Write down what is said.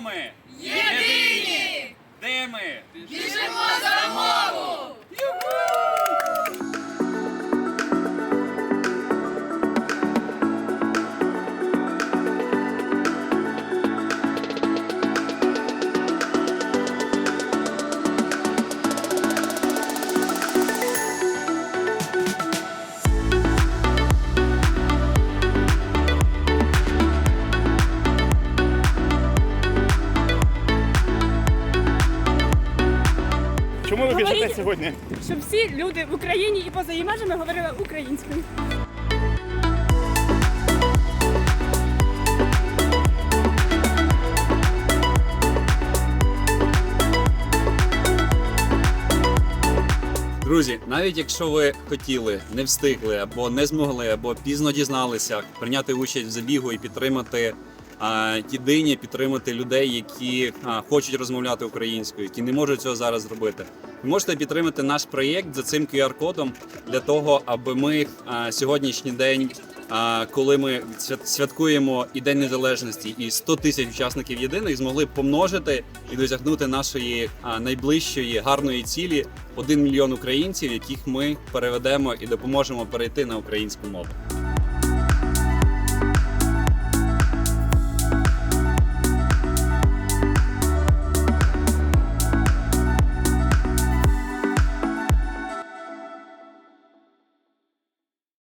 Хто ми? Єдині! Де ми? Біжимо за мову! Чому ви біжите Говоріть. сьогодні? щоб всі люди в Україні і поза її межами говорили українською. Друзі, навіть якщо ви хотіли, не встигли або не змогли, або пізно дізналися прийняти участь в забігу і підтримати єдині, підтримати людей, які хочуть розмовляти українською, які не можуть цього зараз зробити. Ви можете підтримати наш проєкт за цим QR-кодом для того, аби ми сьогоднішній день, коли ми свят- святкуємо і День Незалежності, і 100 тисяч учасників єдиних змогли помножити і досягнути нашої найближчої гарної цілі 1 мільйон українців, яких ми переведемо і допоможемо перейти на українську мову.